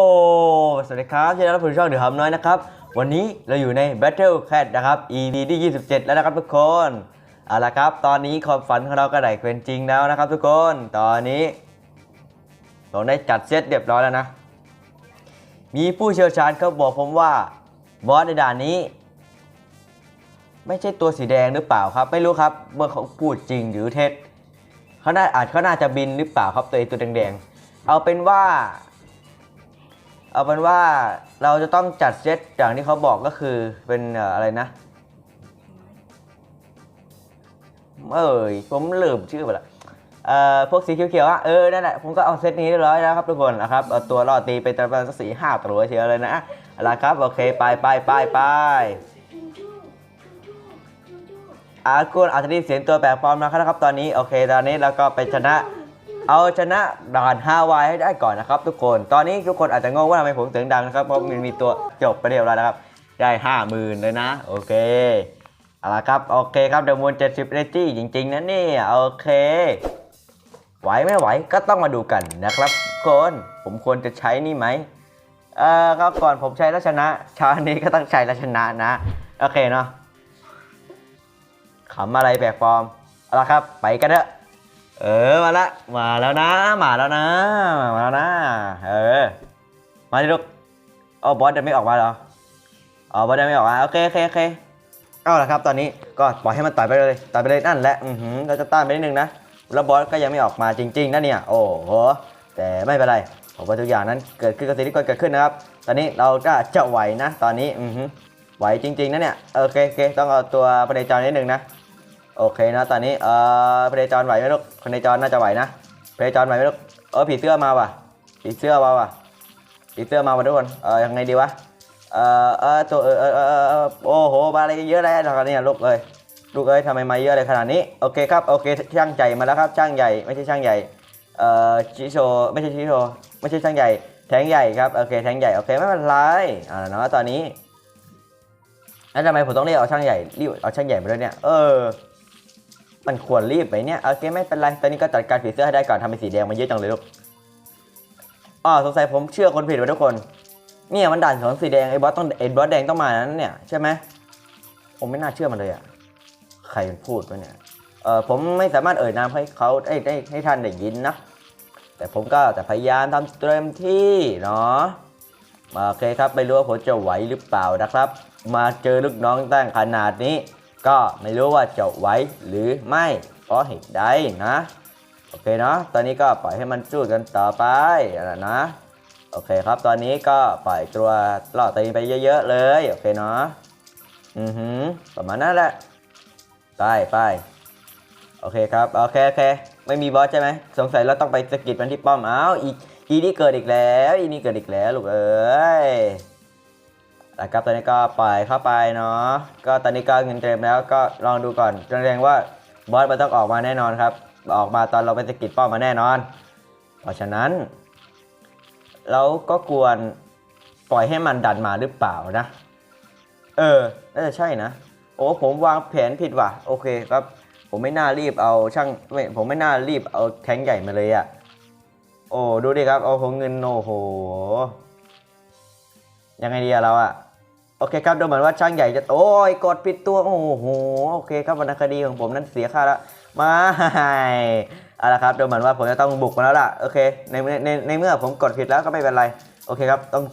โอ้ สวัสดีครับยินดีต้อนรับสู่ช่องเดือดหำน้อยนะครับ วันนี้เราอยู่ใน Battle Cat นะครับ EP ที่ 27 แล้วนะครับทุกคน เอาละครับ ตอนนี้ความฝันของเราก็ได้เป็นจริงแล้วนะครับทุกคน ตอนนี้เราได้จัดเซตเรียบร้อยแล้วนะ มีผู้เชี่ยวชาญเขาบอกผมว่า บอสในด่านนี้ ไม่ใช่ตัวสีแดงหรือเปล่าครับ ไม่รู้ครับเมื่อเขาพูดจริงหรือเท็จเขาน่าอาจเขาน่าจะบินหรือเปล่าครับตัวไอตัวแดงๆ เอาเป็นว่า เอาเป็นว่าเราจะต้องจัดเซตอย่างที่เขาบอกก็คือเป็นเอ่ออะไรนะ เอ้ยผมลืมชื่อไปละเอ่อพวกสีเขียวๆอะเออนั่นแหละผมก็เอาเซตนี้เรียบร้อยแล้วครับทุกคนนะครับเอาตัวรอดตีไปประมาณสักสี่ห้าตัวเชียวเลยนะเอาละครับโอเคไปไปไปไปอากุนอาจจะได้ยินเสียงตัวแปลกปลอมนะครับตอนนี้โอเค ตอนนี้เราก็ไปชนะ เอาชนะด่านฮาวายให้ได้ก่อนนะครับ ทุกคนตอนนี้ทุกคนอาจจะงงว่าทำไมผมเสียงดังนะครับเพราะมันมีตัวจบไปเรียบร้อยแล้วครับ ได้ห้าหมื่นเลยนะ โอเคเอาละครับโอเคครับเดอะมูนเจ็ดสิบเรจี้จริง ๆนะนี่โอเค ไหวไม่ไหวก็ต้องมาดูกันนะครับทุกคนผมควรจะใช้นี่ไหมเออครับก่อนผมใช้แล้วชนะชานี้ก็ต้องใช้แล้วชนะนะโอเคเนาะขำอะไรแปลกปลอมเอาละครับ ไปกันเถอะ เออมาละมาแล้วนะ มาแล้วนะ มาแล้วนะ เออ มาดิลูกเอ๋อบอสจะไม่ออกมาเหรออ๋อบอสจะไม่ออกมา โอเคโอเคโอเคเอาละครับ ตอนนี้ก็ปล่อยให้มันต่อยไปเลยต่อยไปเลยนั่นแหละอือหือเราจะต้านไปนิดนึงนะแล้วบอสก็ยังไม่ออกมาจริง ๆนะเนี่ย โอ้โหแต่ไม่เป็นไรผมว่าทุกอย่างนั้นเกิดขึ้นกับสิ่งที่ควรเกิดขึ้นนะครับ ตอนนี้เราก็จะไหวนะ ตอนนี้อือหือไหวจริง ๆนะเนี่ยโอเคโอเคต้องเอาตัวประเดจรนิดนึงนะ โอเคนะตอนนี้เอ่อพเนจรไหวไหมลูกพเนจรน่าจะไหวนะพเนจรไหวไหมลูกเออผีเสื้อมาว่ะผีเสื้อมาว่ะผีเสื้อมาว่ะทุกคนเออยังไงดีวะเออเออตัวเออเออโอ้โหมาอะไรเยอะเลยตอนนี้ลูกเอ้ยลูกเอ้ยทำไมมาเยอะเลยขนาดนี้โอเคครับโอเคช่างใหญ่มาแล้วครับช่างใหญ่ไม่ใช่ช่างใหญ่เอ่อชิโชไม่ใช่ชิโชไม่ใช่ช่างใหญ่แทงใหญ่ครับโอเคแทงใหญ่โอเคไม่เป็นไรอ่าเนาะตอนนี้แล้วทำไมผมต้องเรียกเอาช่างใหญ่รีบเอาช่างใหญ่มาด้วยเนี่ยเออ มันควรรีบไปเนี่ยโอเคไม่เป็นไรตอนนี้ก็จัดการผีเสื้อให้ได้ก่อนทำเป็นสีแดงมันเยอะจังเลยลูกอ๋อสงสัยผมเชื่อคนผิดไปทุกคน เนี่ยมันด่านของสีแดงไอ้บอสต้องไอ้บอสแดงต้องมานั้นเนี่ยใช่ไหมผมไม่น่าเชื่อมันเลยอะใครพูดวะเนี่ยเออผมไม่สามารถเอ่ยนามให้เขาได้ได้ให้ท่านได้ยินนะแต่ผมก็จะพยายามทำเต็มที่เนาะโอเคครับไม่รู้ว่าผมจะไหวหรือเปล่านะครับ มาเจอลูกน้องตั้งขนาดนี้ ก็ไม่รู้ว่าจะไหวหรือไม่เพราะเหตุใดนะ โอเคเนาะ ตอนนี้ก็ปล่อยให้มันสู้กันต่อไปนะ โอเคครับ ตอนนี้ก็ปล่อยตัวล่อตัวเองไปเยอะ ๆ เลย โอเคเนาะ อือหือ ประมาณนั้นแหละ ไปไปโอเคครับ โอเคโอเค ไม่มีบอสใช่ไหม สงสัยเราต้องไปสกิดมันที่ป้อมอ้าวอีอีนี่เกิดอีกแล้ว อีนี่เกิดอีกแล้วลูกเอ้ย นะครับตอนนี้ก็ปล่อยเข้าไปเนาะก็ตอนนี้ก็เงินเต็มแล้วก็ลองดูก่อนแสดงว่าบอสมันต้องออกมาแน่นอนครับ ออกมาตอนเราไปสะกิดป้อมมาแน่นอน เพราะฉะนั้น เราก็ควรปล่อยให้มันดันมาหรือเปล่านะ เออ น่าจะใช่นะ โอ้ผมวางแผนผิดว่ะ โอเคครับ ผมไม่น่ารีบเอาช่างไม่ผมไม่น่ารีบเอาแทงค์ใหญ่มาเลยอะ่ะ โอ้ ดูดิครับ เอาของเงินโอ้โห ยังไงดีอะเราอะ โอเคครับดูเหมือนว่าช่างใหญ่จะโอ้ยกดผิดตัวโอ้โหโอเคครับวรรณคดีของผมนั้นเสียค่าแล้วมาเอาละครับดูเหมือนว่าผมจะต้องบุกมาแล้วล่ะโอเคในในในเมื่อผมกดผิดแล้วก็ไม่เป็นไรโอเคครับต้อง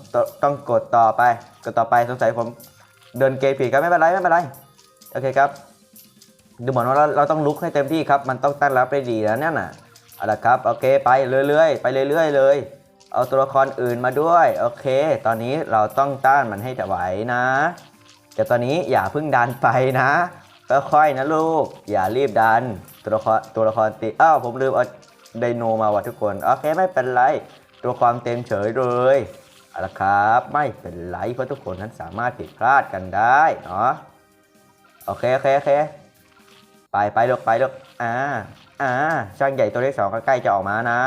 ต้องกดต่อไปกดต่อไปสงสัยผมเดินเกมผิดครับไม่เป็นไรไม่เป็นไรโอเคครับดูเหมือนว่าเราเราต้องลุกให้เต็มที่ครับมันต้องตั้งรับได้ดีแล้วเนี่ยน่ะเอาละครับโอเคไปเรื่อยๆไปเรื่อยๆเลย เอาตัวละครอื่นมาด้วย โอเค ตอนนี้เราต้องต้านมันให้จะไหวนะแต่ตอนนี้อย่าเพิ่งดันไปนะค่อยๆนะลูก อย่ารีบดัน ตัวละครตัวละครติอ้าวผมลืมเอาไดโนมาว่ะทุกคน โอเคไม่เป็นไร ตัวละครเต็มเฉยเลยเอาละครับ ไม่เป็นไรเพราะทุกคนนั้นสามารถผิดพลาดกันได้เนาะโอเคโอเคโอเคไปไปลูกไปลูกอ่าอ่าช่างใหญ่ตัวที่สองใกล้จะออกมานะ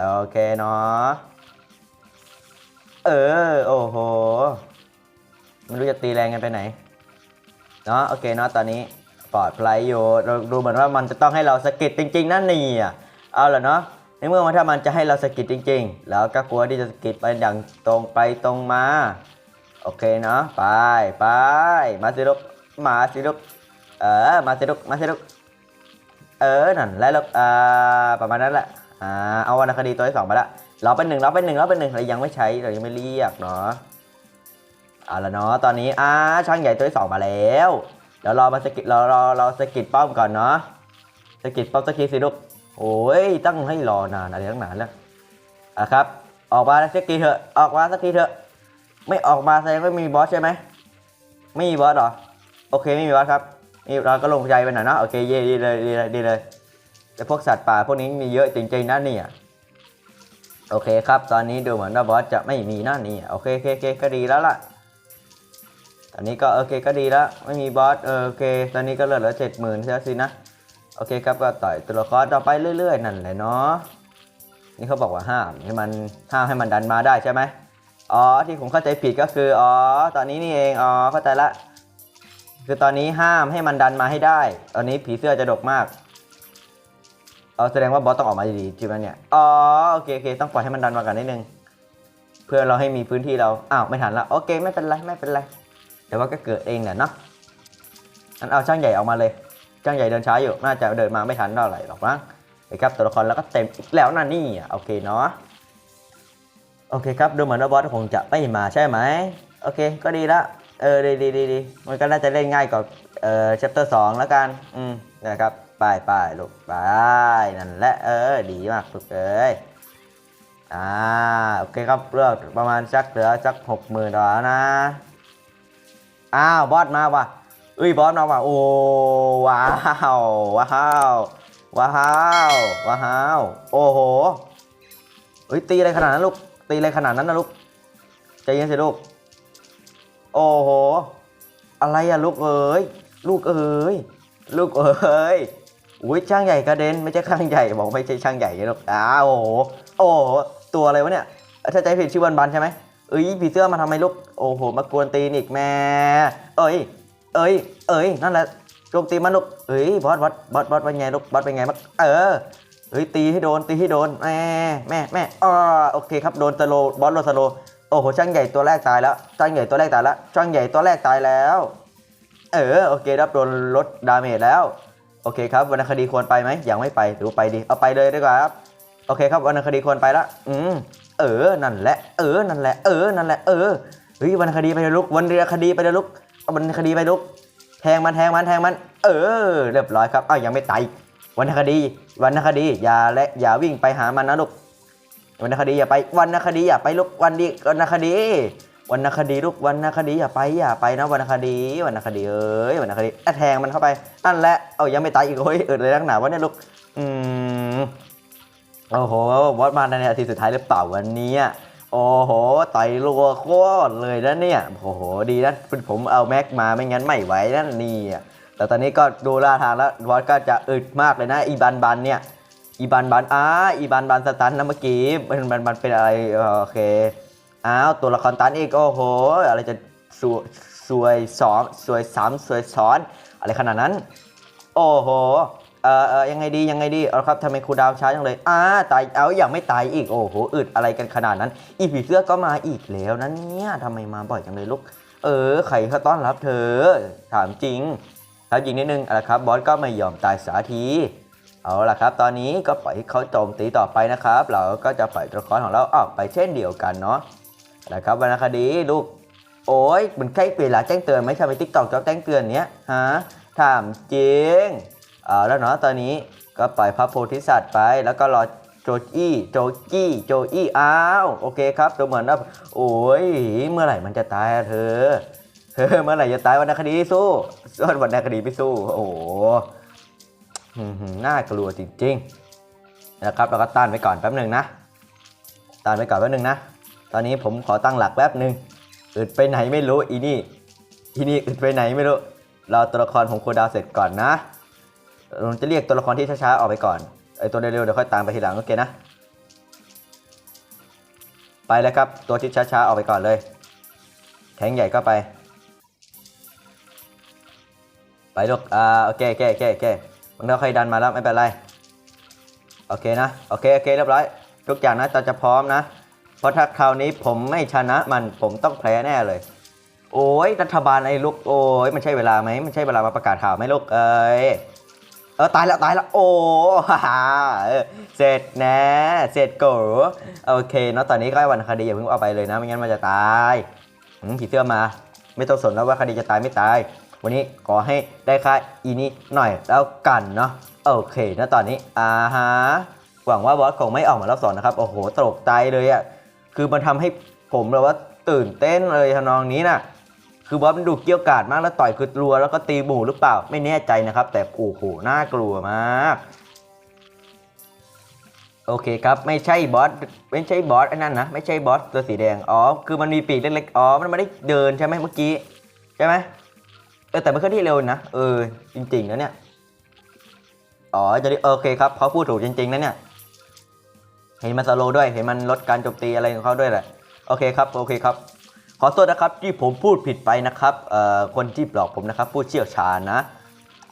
โอเคเนาะ เออ โอ้โห ไม่รู้จะตีแรงกันไปไหน เนาะ โอเคเนาะ ตอนนี้ปลอดภัยอยู่เราดูเหมือนว่ามันจะต้องให้เราสกิดจริง ๆ นั่นนี่อะ เอาละเนาะ ในเมื่อว่าถ้ามันจะให้เราสกิดจริง ๆ แล้วก็กลัวที่จะสกิดไปอย่างตรงไปตรงมา โอเคเนาะ ไปไป มาสิลูก มาสิลูก เออ มาสิลูก มาสิลูก เออ นั่น แล้วลูกอ่าประมาณนั้นแหละ อ่าเอาวรรณคดีตัวที่สองมาละเราเป็นหนึ่งเราเป็นหนึ่งเราเป็นหนึ่งเรายังไม่ใช้เรายังไม่เรียกเนาะเอาละเนาะตอนนี้อ่าช่างใหญ่ตัวที่สองมาแล้วเดี๋ยวรอมาสกิดเราเราเราสกิดป้อมก่อนเนาะสกิดป้อมสกิดสิลูกโอ้ยตั้งให้รอนานอะไรตั้งนานแล้วอะครับ ออกมาสักทีเถอะออกมาสักทีเถอะไม่ออกมาแสดงว่าไม่มีบอสใช่ไหมไม่มีบอสเหรอโอเคไม่มีบอสครับนี่เราก็ลงใจไปหน่อยเนาะโอเคเย่ดีเลยดีเลยดีเลย แต่พวกสัตว์ป่าพวกนี้มีเยอะจริงๆนะเนี่ย โอเคครับ ตอนนี้ดูเหมือนว่าบอสจะไม่มีนะนี่โอเคโอเคโอเคก็ดีแล้วล่ะ ตอนนี้ก็โอเคก็ดีแล้ว ไม่มีบอสโอเค ตอนนี้ก็เหลือเหลือเจ็ดหมื่นใช่สินะ โอเคครับก็ต่อยตัวละครต่อไปเรื่อย ๆ นั่นแหละเนาะ นี่เขาบอกว่าห้ามให้มันห้ามให้มันดันมาได้ใช่ไหมอ๋อที่ผมเข้าใจผิดก็คืออ๋อตอนนี้นี่เองอ๋อเข้าใจละ คือตอนนี้ห้ามให้มันดันมาให้ได้ ตอนนี้ผีเสื้อจะดกมาก อ๋อแสดงว่าบอสต้องออกมาดีๆจริงไหมเนี่ย อ๋อโอเคโอเคต้องปล่อยให้มันดันมากันนิดนึง เพื่อเราให้มีพื้นที่เรา อ้าว ไม่ทันละโอเค ไม่เป็นไร ไม่เป็นไรแต่ว่าก็เกิดเองแหละเนาะงั้นเอาช่างใหญ่ออกมาเลยช่างใหญ่เดินช้าอยู่ น่าจะเดินมาไม่ทันเท่าไหร่หรอกมั้งไปครับตัวละครแล้วก็เต็มอีกแล้วนะนี่โอเคเนาะโอเคครับดูเหมือนว่าบอสคงจะไม่มาใช่ไหมโอเคก็ดีละเออดีดีดีมันก็น่าจะเล่นง่ายกว่าเอ่อ chapter สองแล้วกันอืมนะครับ ไปไปลูกไปนั่นแหละเออดีมากลูกเอ้ยอ่าโอเคครับเลือกประมาณสักเหลือสักหกหมื่นดอลลาร์นะอ้าวบอสมาว่ะเอ้ยบอสมาว่ะโอ้ว้าวว้าวว้าวว้าวโอ้โหเฮ้ยตีอะไรขนาดนั้นลูกตีอะไรขนาดนั้นนะลูกใจเย็นสิลูกโอ้โหอะไรอะลูกเอ้ยลูกเอ้ยลูกเอ้ย อุ้ยช่างใหญ่กระเด็นไม่ใช่ช่างใหญ่บอกไม่ใช่ช่างใหญ่นะลูกอ้าวโอ้โหโอ้ตัวอะไรวะเนี่ยถ้าใจผิดชื่อบันบันใช่ไหมเอ้ยผีเสื้อมาทำไมลูกโอ้โหมากวนตีนอีกแม่เอ้ย เอ้ย เอ้ยนั่นแหละโจมตีมันลูกเอ้ยบอสบอสบอสบอสเป็นไงลูกบอสเป็นไงมักเออเฮ้ยตีให้โดนตีให้โดนแม่แม่แม่อ่าโอเคครับโดนสโลบอสโดนสโลโอ้โหช่างใหญ่ตัวแรกตายแล้วช่างใหญ่ตัวแรกตายแล้วช่างใหญ่ตัวแรกตายแล้ว เออโอเค รับโดนลดดาเมจแล้ว อเคครับวรรณคดีควรไปไหมยังไม่ไปหรือไปดีเอาไปเลยดีกว่าครับโอเคครับวรรณคดีควรไปละอืมเออนั่นแหละเออนั่นแหละเออนั่นแหละเออเฮ้ยวรรณคดีไปเลยลุกวรรณคดีไปเลยลุกวรรณคดีไปลุก แทงมันแทงมันแทงมัน เออ เรียบร้อยครับอ้าวยังไม่ตายวรรณคดีวรรณคดีอย่าและอย่าวิ่งไปหามันนะลูกวรรณคดีอย่าไปวรรณคดีอย่าไปลูกวันดีวรรณคดี วรรณคดีลูกวรรณคดีอย่าไปอย่าไปนะวรรณคดีวรรณคดีเอ้ยวรรณคดีอะแทงมันเข้าไปนั่นและเอายังไม่ตายอีกโอ้ยเออเลยนักหนาวะเนี่ยลูกอืมโอ้โหบอสมาในนาทีสุดท้ายหรือเปล่าวันนี้โอ้โหต่อยรัวโคตรเลยนะเนี่ยโอ้โหดีนะผมเอาแม็กมาไม่งั้นไม่ไหวนั่นนี่แต่ตอนนี้ก็ดูท่าทางแล้วบอสก็จะอึดมากเลยนะอีบันบันเนี่ยอีบันบันอ้าอีบันบันสตันนะเมื่อกี้มันมันมันเป็นอะไรโอเค อ้าวตัวละครตันอีกโอ้โห อะไรจะสวยสวยสองสวยสามสวยซ้อน อะไรขนาดนั้น โอ้โหเออเออยังไงดียังไงดีเอาละครับทำไมครูดาวช้าจังเลยอ้าตายเอาอย่างไม่ตายอีกโอ้โหอึดอะไรกันขนาดนั้น อีผีเสื้อก็มาอีกแล้วนั้นเนี่ยทำไมมาบ่อยจังเลยลูกเออใครเขาต้อนรับเธอ ถามจริงครับยิงนิดนึงเอาละครับบอสก็ไม่ยอมตายสาทีเอาละครับ ตอนนี้ก็ปล่อยให้เขาโจมตีต่อไปนะครับ เราก็จะปล่อยตัวละครของเราออกไปเช่นเดียวกันเนาะ เอาละครับวรรณคดีลูกโอ้ยมันใกล้เวลาแจ้งเตือนไหมทำไมทิกตอกชอบแจ้งเตือนเนี้ยฮะถามจริงเอาแล้วเนาะตอนนี้ก็ปล่อยพระโพธิสัตว์ไป แล้วก็รอโจอี้โจจี้โจอี้อ้าวโอเคครับดูเหมือนว่าโอ้ยเมื่อไหร่มันจะตายอะเธอเฮ้ยเมื่อไหร่จะตายวรรณคดีสู้ส่วนวรรณคดีไม่สู้โอ้โหหืมหืมน่ากลัวจริงๆนะครับเราก็ต้านไปก่อนแป๊บหนึ่งนะต้านไปก่อนแป๊บหนึ่งนะ ตอนนี้ผมขอตั้งหลักแป๊บหนึ่งอึดไปไหนไม่รู้อีนี่อีนี่อึดไปไหนไม่รู้เราตัวละครของโคดาวเสร็จก่อนนะผมจะเรียกตัวละครที่ช้าๆออกไปก่อนไอตัวเร็วๆเดี๋ยวค่อยตามไปทีหลังโอเคนะไปแล้วครับ ตัวที่ช้าๆออกไปก่อนเลยแทงใหญ่ก็ไป ไปลูกอ่าโอเคโอเคโอเคโอเคมันก็ค่อยดันมาแล้วไม่เป็นไร โอเคนะ โอเคโอเคเรียบร้อย ทุกอย่างนะจะจะพร้อมนะ เพราะถ้าคราวนี้ผมไม่ชนะมันผมต้องแพ้แน่เลย โอ้ยรัฐบาลไอ้ลูกโอ้ยมันใช่เวลาไหมมันใช่เวลามาประกาศข่าวไหมลูกเอ้ยเออตายแล้วตายแล้วโอ้ฮ่าฮ่าเสร็จแนะเสร็จโกโอเคเนาะตอนนี้ก็วันคดีอย่าเพิ่งเอาไปเลยนะไม่งั้นมันจะตายผีเสื้อมา ไม่ต้องสนแล้วว่าคดีจะตายไม่ตาย วันนี้ขอให้ได้ค่าอีนี้หน่อยแล้วกันเนาะโอเคนะตอนนี้อ่าฮะหวังว่าบอสคงไม่ออกมารอบสองนะครับโอ้โหตกใจเลยอะ่ะ คือมันทำให้ผมแบบว่าตื่นเต้นเลยทำนองนี้น่ะ คือบอสมันดูเกี้ยวกาดมากแล้วต่อยคือรัวแล้วก็ตีหมู่หรือเปล่าไม่แน่ใจนะครับ แต่โอ้โหน่ากลัวมากโอเคครับ ไม่ใช่บอสไม่ใช่บอสอ้นั่นนะ ไม่ใช่บอสตัวสีแดง อ๋อ คือมันมีปีกเล็กๆอ๋อ มันไม่ได้เดินใช่ไหมเมื่อกี้ ใช่ไหมเออแต่มันเคลื่อนที่เร็วนะ เออ จริงๆนะเนี่ย อ๋อจะได้โอเคครับเขาพูดถูกจริงๆนะเนี่ย เห็นมันสโลด้วย เห็นมันลดการโจมตีอะไรของเขาด้วยแหละ โอเคครับ โอเคครับ ขอโทษนะครับที่ผมพูดผิดไปนะครับ เอ่อ คนที่บอกผมนะครับ ผู้เชี่ยวชาญนะ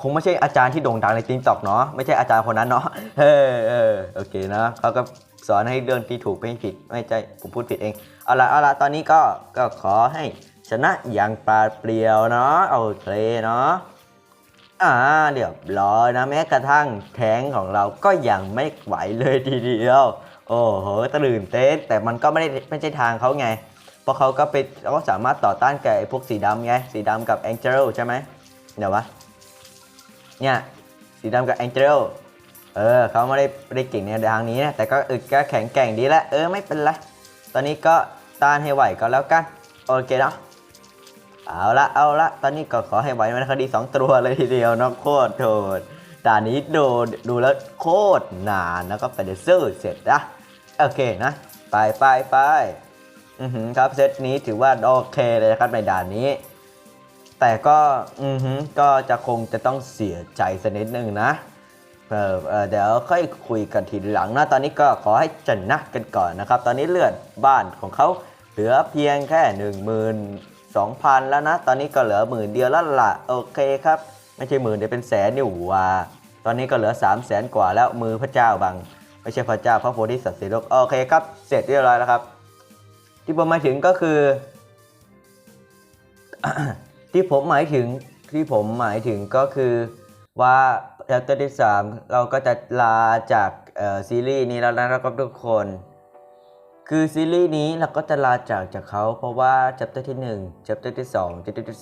คงไม่ใช่อาจารย์ที่โด่งดังในติ๊กต็อกเนาะ ไม่ใช่อาจารย์คนนั้นเนาะ เออเออโอเคนะเขาก็สอนให้เรื่องที่ถูกไม่ผิด ไม่ใช่ ผมพูดผิดเอง เอาละเอาละตอนนี้ก็ ก็ขอให้ชนะอย่างปราดเปรียวเนาะ โอเคเนาะอ่าเดี๋ยวรอนะแม้กระทั่งแทงของเราก็ยังไม่ไหวเลยทีเดียว โอ้โหตื่นเต้นแต่มันก็ไม่ได้ไม่ใช่ทางเขาไง เพราะเขาก็เป็นเขาก็สามารถต่อต้านกับไอ้พวกสีดำไง สีดำกับแองเจลใช่ไหมเดี๋ยววะ เนี่ย สีดำกับแองเจลเออเขาไม่ได้ไม่ได้เก่งในทางนี้นะแต่ก็เออก็แข็งแกร่งดีแล้วเออไม่เป็นไร ตอนนี้ก็ต้านให้ไหวก็แล้วกัน โอเคเนาะเอาละเอาละตอนนี้ก็ขอให้ไหวมันคดีสองตัวเลยทีเดียวนาะโคตรโทษด่านนี้ดูดูแล้วโคตรนานแล้วก็ไปเดซื้อเสร็จนะ โอเคนะ ไปไปไปอือหือครับเซตนี้ถือว่าโอเคเลยนะครับในด่านนี้ แต่ก็อือหือก็จะคงจะต้องเสียใจสักนิดนึงนะเออเออเดี๋ยวค่อยคุยกันทีหลังนะตอนนี้ก็ขอให้ชนะกันก่อนนะครับ ตอนนี้เลือดบ้านของเขาเหลือเพียงแค่ 1 2 0 0 0 แล้วนะ ตอนนี้ก็เหลือหมื่นเดียวแล้วล่ะโอเคครับ ไม่ใช่หมื่นเดี๋ยวเป็นแสนนี่หว่า ตอนนี้ก็เหลือ 3 0 0แสนกว่าแล้วมือพระเจ้าบัง ไม่ใช่พระเจ้าพระโพธิสัตว์สีโลกโอเคครับ เสร็จเรียบร้อยแล้วครับ ที่ผมหมายถึงก็คือ ที่ผมหมายถึงที่ผมหมายถึงก็คือว่าแชปเตอร์ที่3เราก็จะลาจากซีรีส์นี้แล้วนะครับทุกคน คือซีรีส์นี้เราก็จะลาจากจากเขาเพราะว่า chapter ที่1 chapter ที่2 chapter ที่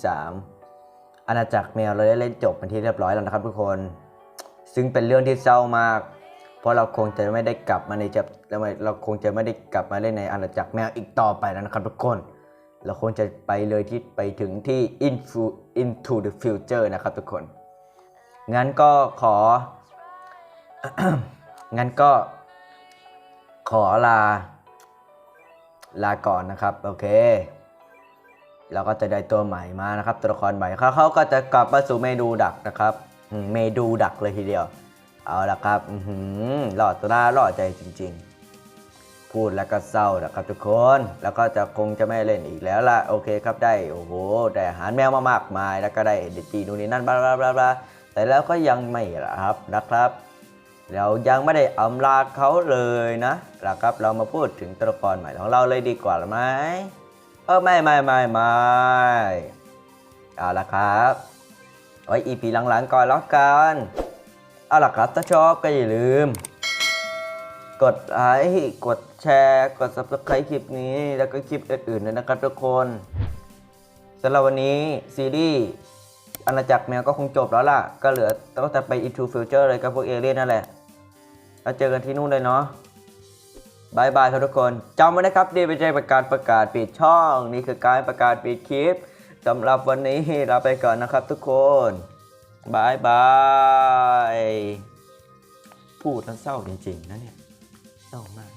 3อาณาจักรแมวเราได้เล่นจบเป็นที่เรียบร้อยแล้วนะครับทุกคน ซึ่งเป็นเรื่องที่เศร้ามาก เพราะเราคงจะไม่ได้กลับมาในจะเราคงจะไม่ได้กลับมาเล่นในอาณาจักรแมวอีกต่อไปแล้วนะครับทุกคน เราคงจะไปเลยที่ไปถึงที่ into into the future นะครับทุกคน งั้นก็ขอ งั้นก็ขอลา ลาก่อนนะครับ โอเคเราก็จะได้ตัวใหม่มานะครับ ตัวละครใหม่เขาเขาก็จะกลับมาสู่เมนูดักนะครับเมนูดักเลยทีเดียว เอาละครับอือหือหล่อตาหล่อใจจริง ๆ พูดแล้วก็เศร้านะครับทุกคน แล้วก็จะคงจะไม่เล่นอีกแล้วล่ะ โอเคครับได้ โอ้โห ได้อาหารแมวมามากมาย แล้วก็ได้เดจีนู่นนี่นั่นบลาบลาบลาแต่แล้วก็ยังไม่ละครับนะครับ เรายังไม่ได้อำลาเขาเลยนะนะครับ เรามาพูดถึงตัวละครใหม่ของเราเลยดีกว่าไหมเออไม่ไม่ไม่ไม่เอาละครับไว้อีพีหลังๆก่อนแล้วกัน เอาล่ะครับ ถ้าชอบก็อย่าลืม กดไลค์กดแชร์ กด subscribe คลิปนี้ แล้วก็คลิปอื่นๆด้วยนะครับทุกคนสำหรับวันนี้ซีรีส์อาณาจักรแมวก็คงจบแล้วล่ะ ก็เหลือต้องแต่ไป into future เลยกับพวกเอเลี่ยนนั่นแหละ แล้วเจอกันที่นู่นเลยเนาะบายบายครับทุกคนจำไว้นะครับนี่ไม่ใช่ประกาศประกาศปิดช่อง นี่คือการประกาศปิดคลิปสำหรับวันนี้ลาไปก่อนนะครับทุกคน บายบาย พูดแล้วเศร้าจริงๆนะเนี่ยเศร้ามาก